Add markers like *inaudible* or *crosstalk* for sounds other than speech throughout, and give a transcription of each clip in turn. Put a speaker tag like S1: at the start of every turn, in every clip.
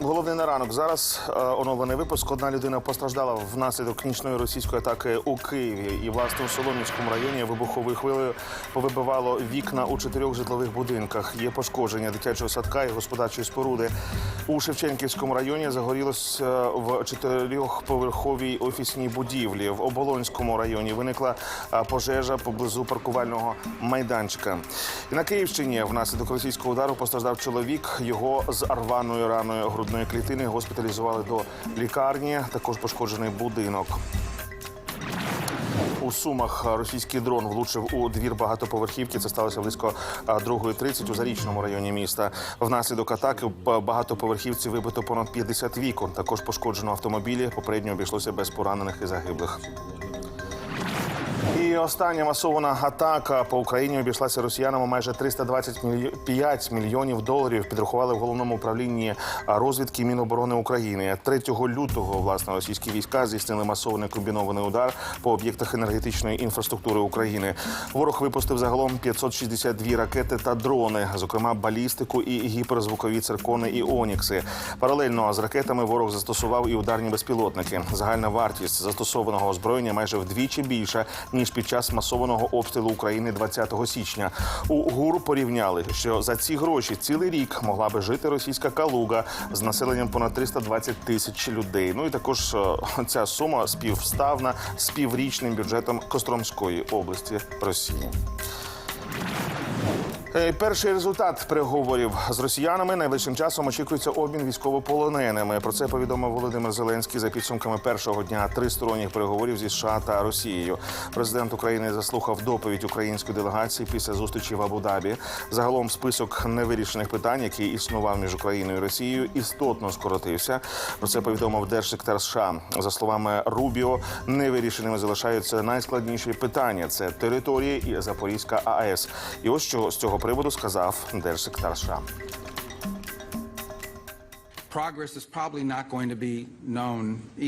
S1: Головний на ранок. Зараз е, оновлений випуск. Одна людина постраждала внаслідок нічної російської атаки у Києві. І власне у Солом'янському районі вибуховою хвилею повибивало вікна у чотирьох житлових будинках. Є пошкодження дитячого садка і господарчої споруди. У Шевченківському районі загорілось е, в чотирьохповерховій офісній будівлі. В Оболонському районі виникла е, пожежа поблизу паркувального майданчика. І на Київщині внаслідок російського удару постраждав чоловік. Його з арваною раною грудної клітини госпіталізували до лікарні. Також пошкоджений будинок. У Сумах російський дрон влучив у двір багатоповерхівки. Це сталося близько а, 2.30 у зарічному районі міста. Внаслідок атаки багатоповерхівці вибито понад 50 вікон. Також пошкоджено автомобілі. Попередньо обійшлося без поранених і загиблих. І остання масована атака по Україні обійшлася росіянам у майже 325 мільйонів доларів. Підрахували в головному управлінні розвідки Міноборони України. 3 лютого власне російські війська здійснили масований комбінований удар по об'єктах енергетичної інфраструктури України. Ворог випустив загалом 562 ракети та дрони, зокрема балістику і гіперзвукові циркони і онікси. Паралельно з ракетами ворог застосував і ударні безпілотники. Загальна вартість застосованого озброєння майже вдвічі більша ніж під час масованого обстрілу України 20 січня. У ГУР порівняли, що за ці гроші цілий рік могла би жити російська Калуга з населенням понад 320 тисяч людей. Ну і також е, ця сума співставна з піврічним бюджетом Костромської області Росії. Е, Перший результат переговорів з росіянами найближчим часом очікується обмін військовополоненими. Про це повідомив Володимир Зеленський за підсумками першого дня тристоронніх переговорів зі США та Росією. Президент України заслухав доповідь української делегації після зустрічі в Абу-Дабі. Загалом список невирішених питань, який існував між Україною і Росією, істотно скоротився. Про це повідомив держсекретар США. За словами Рубіо, невирішеними залишаються найскладніші питання: це території і Запорізька АЕС. І ось що з цього приводу сказав держсекретар США.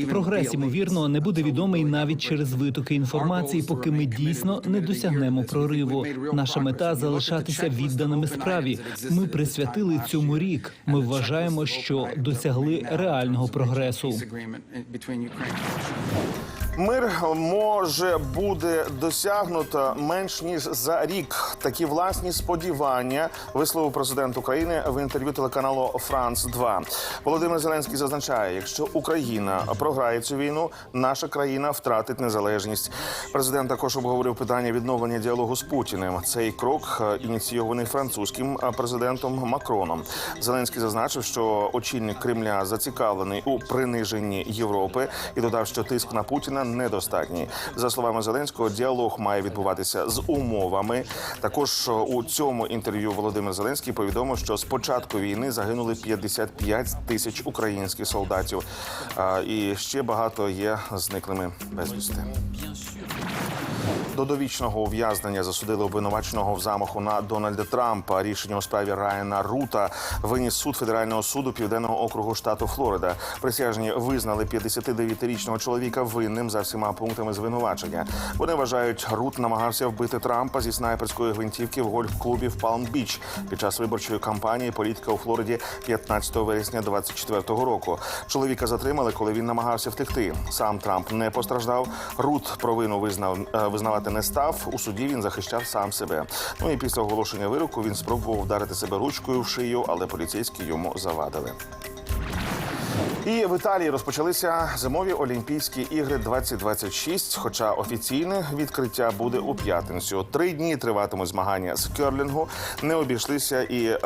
S2: Прогрес, ймовірно, не буде відомий навіть через витоки інформації, поки ми дійсно не досягнемо прориву. Наша мета залишатися відданими справі. Ми присвятили цьому рік. Ми вважаємо, що досягли реального прогресу.
S1: Мир може буде досягнуто менш ніж за рік. Такі власні сподівання висловив президент України в інтерв'ю телеканалу Франс 2 Володимир Зеленський зазначає, якщо Україна програє цю війну, наша країна втратить незалежність. Президент також обговорив питання відновлення діалогу з Путіним. Цей крок е, ініційований французьким е, президентом Макроном. Зеленський зазначив, що очільник Кремля зацікавлений у приниженні Європи і додав, що тиск на Путіна недостатній. За словами Зеленського, діалог має відбуватися з умовами. Також е, у цьому інтерв'ю Володимир Зеленський повідомив, що з початку війни загинули 55 тисяч українських солдатів, і ще багато є зниклими безвісти. До довічного ув'язнення засудили обвинуваченого в замаху на Дональда Трампа. Рішення у справі Райана Рута виніс суд федерального суду південного округу штату Флорида. Присяжні визнали 59-річного чоловіка винним за всіма пунктами звинувачення. Вони вважають, Рут намагався вбити Трампа зі снайперської гвинтівки в гольф-клубі в Палм-Біч під час виборчої кампанії політика у Флориді 15 вересня 24 року. Чоловіка затримали, коли він намагався втекти. Сам Трамп не постраждав. Рут провину визнав е, визнавати не став. У суді він захищав сам себе. Ну і після оголошення вироку він спробував вдарити себе ручкою в шию, але поліцейські йому завадили. І в Італії розпочалися зимові Олімпійські ігри 2026, Хоча офіційне відкриття буде у п'ятницю. Три дні триватимуть змагання з керлінгу. Не обійшлися і е,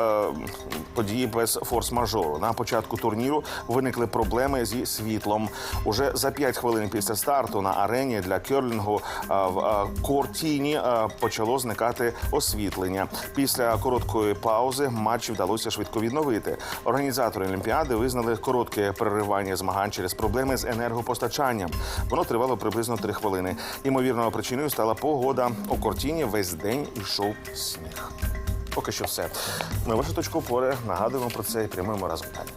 S1: події без форс-мажору. На початку турніру виникли проблеми зі світлом. Уже за п'ять хвилин після старту на арені для керлінгу е, в е, Кортіні е, почало зникати освітлення. Після короткої паузи матч вдалося швидко відновити. Організатори Олімпіади визнали коротке переривання змагань через проблеми з енергопостачанням. Воно тривало приблизно три хвилини. Ймовірною причиною стала погода. У Кортіні весь день йшов сніг. Поки що все. Ми вашу точку опори нагадуємо про це і прямуємо разом далі.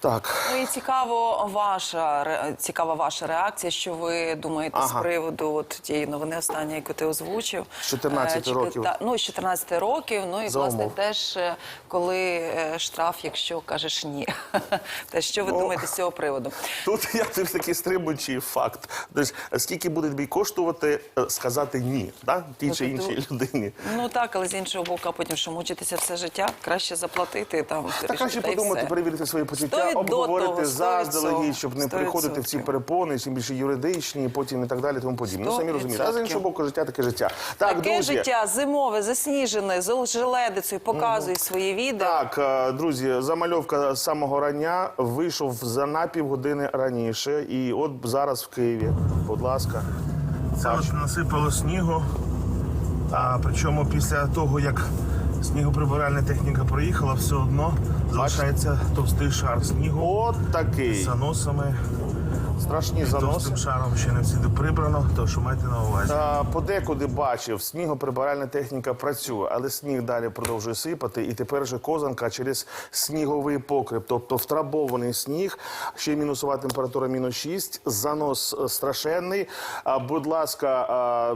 S1: Так,
S3: і цікаво ваша цікава ваша реакція. Що ви думаєте з приводу от тієї новини останньої, яку ти озвучив?
S1: З 14
S3: Е,
S1: років.
S3: Та, ну з 14 років. Ну і
S1: За
S3: власне
S1: умов.
S3: теж е, коли е, штраф, якщо кажеш ні. *laughs* Те що ви
S1: Ну,
S3: думаєте з цього приводу?
S1: тут я тут такий стримуючий факт. Тобто, скільки буде тобі коштувати сказати ні, да? тій
S3: Ну,
S1: чи іншій людині.
S3: Ну так, але з іншого боку, а потім що мучитися все життя, краще заплатити там.
S1: Та краще подумати, перевірити свої почуття, обговорити
S3: того,
S1: заздалегідь, щоб не
S3: сто
S1: переходити в ці перепони, чим більше юридичні, потім і так далі, тому подібне. Ну самі розумієте. А з іншого боку, життя таке життя. Так,
S3: Таке
S1: друзі.
S3: життя зимове, засніжене, з желедицею, показує свої відео.
S1: Так, е, друзі, замальовка з самого рання вийшов за на півгодини раніше. І от зараз в Києві. Будь ласка. Це от насипало снігу. А причому після того, як снігоприбиральна техніка проїхала, все одно залишається товстий шар снігу. От такий. З заносами. Страшні заноси.
S4: Товстим шаром ще не всюди прибрано, то що майте на увазі.
S1: А, Подекуди бачив, снігоприбиральна техніка працює, але сніг далі продовжує сипати. І тепер же козанка через сніговий покрив, тобто втрабований сніг, ще й мінусова температура мінус 6, занос е, страшенний. А, будь ласка, а,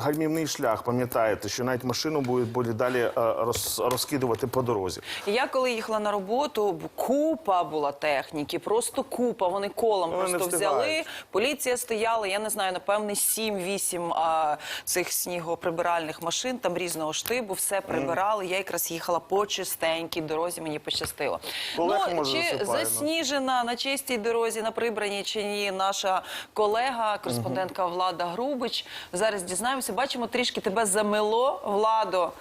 S1: гальмівний шлях, пам'ятаєте, що навіть машину будуть, далі е, роз, розкидувати по дорозі.
S3: Я коли їхала на роботу, купа була техніки, просто купа. Вони колом
S1: Вони
S3: просто
S1: встигають.
S3: Взяли. Поліція стояла, я не знаю, напевне, 7-8 цих снігоприбиральних машин, там різного штибу, все прибирали. Я якраз їхала по чистенькій дорозі, мені пощастило. Ну,
S1: може,
S3: чи
S1: засипає, ну.
S3: засніжена на чистій дорозі, на прибраній чи ні, наша колега, кореспондентка Влада Грубич. Зараз дізнаємося. Бачимо, трішки тебе замело, Владо.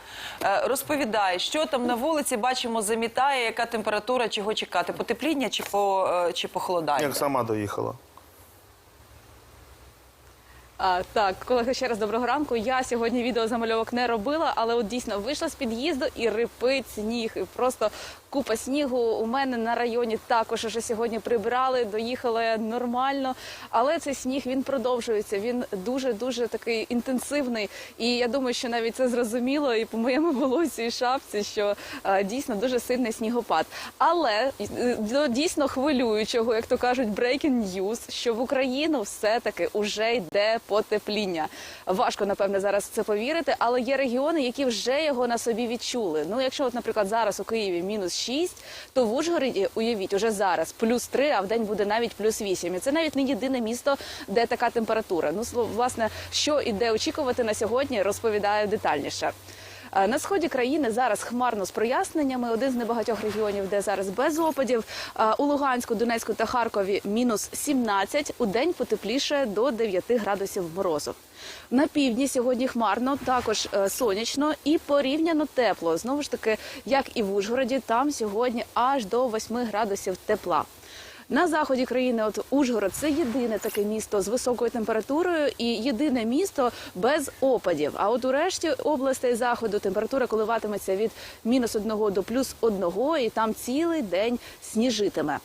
S3: Е, Розповідай, що там на вулиці, бачимо, замітає, яка температура, чого чекати? Потепління чи по е, чи похолодання?
S1: Як сама доїхала.
S5: А, так, колеги, ще раз доброго ранку. Я сьогодні відео замальовок не робила, але от дійсно вийшла з під'їзду і рипить сніг. І просто купа снігу. У мене на районі також уже сьогодні прибрали, доїхали нормально. Але цей сніг він продовжується. Він дуже дуже такий інтенсивний. І я думаю, що навіть це зрозуміло і по моєму волосі і шапці, що е, дійсно дуже сильний снігопад. Але е, до дійсно хвилюючого, як то кажуть, breaking news, що в Україну все-таки уже йде потепління. Важко, напевне, зараз в це повірити, але є регіони, які вже його на собі відчули. Ну, якщо, от, наприклад, зараз у Києві мінус 6, то в Ужгороді, уявіть, уже зараз плюс 3, а в день буде навіть плюс 8. І це навіть не єдине місто, де така температура. Ну, власне, що і де очікувати на сьогодні, розповідаю детальніше. Е, На сході країни зараз хмарно з проясненнями. Один з небагатьох регіонів, де зараз без опадів. Е, У Луганську, Донецьку та Харкові мінус 17. У день потепліше до 9 градусів морозу. На півдні сьогодні хмарно, також е, сонячно і порівняно тепло. Знову ж таки, як і в Ужгороді, там сьогодні аж до 8 градусів тепла. На заході країни, от Ужгород, це єдине таке місто з високою температурою і єдине місто без опадів. А от у решті областей заходу температура коливатиметься від мінус одного до плюс одного, і там цілий день сніжитиме.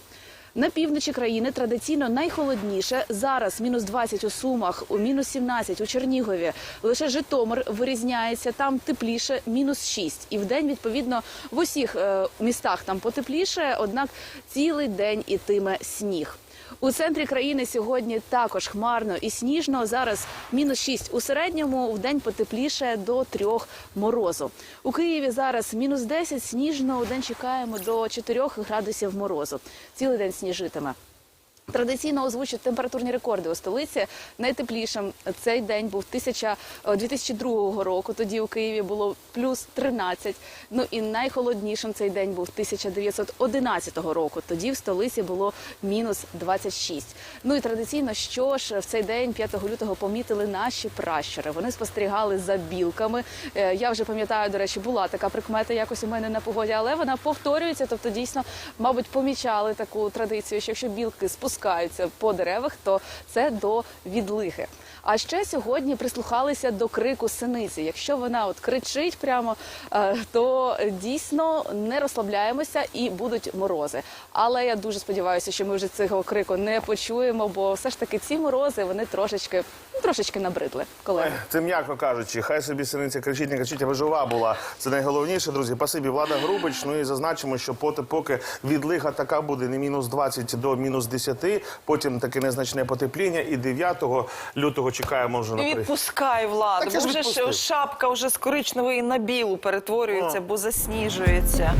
S5: На півночі країни традиційно найхолодніше. Зараз мінус 20 у Сумах, у мінус 17 у Чернігові. Лише Житомир вирізняється, там тепліше, мінус 6. І в день, відповідно, в усіх е, містах там потепліше, однак цілий день ітиме сніг. У центрі країни сьогодні також хмарно і сніжно. Зараз мінус 6 у середньому, в день потепліше до 3 морозу. У Києві зараз мінус 10, сніжно, у день чекаємо до 4 градусів морозу. Цілий день сніжитиме. Традиційно озвучують температурні рекорди у столиці. Найтеплішим цей день був 1000, е, 2002 року. Тоді у Києві було плюс 13. Ну і найхолоднішим цей день був 1911 року. Тоді в столиці було мінус 26. Ну і традиційно, що ж в цей день, 5 лютого, помітили наші пращури. Вони спостерігали за білками. Е, Я вже пам'ятаю, до речі, була така прикмета якось у мене на погоді, але вона повторюється. Тобто, дійсно, мабуть, помічали таку традицію, що якщо білки спускаються по деревах, то це до відлиги.
S6: А ще сьогодні прислухалися до крику синиці. Якщо вона от кричить прямо, е, то дійсно не розслабляємося і будуть морози. Але я дуже сподіваюся, що ми вже цього крику не почуємо, бо все ж таки ці морози вони трошечки, трошечки набридли. Колеги.
S1: Це м'яко кажучи, хай собі синиця кричить, не кричить, аби жива була. Це найголовніше, друзі. Пасибі, влада Грубич. Ну і зазначимо, що поки, поки відлига така буде не мінус 20 до мінус 10, потім таке незначне потепління. І 9 лютого чекаємо вже на при-
S3: відпускай владу,
S1: Так
S3: бо вже ж шапка вже з коричневої на білу перетворюється, бо засніжується.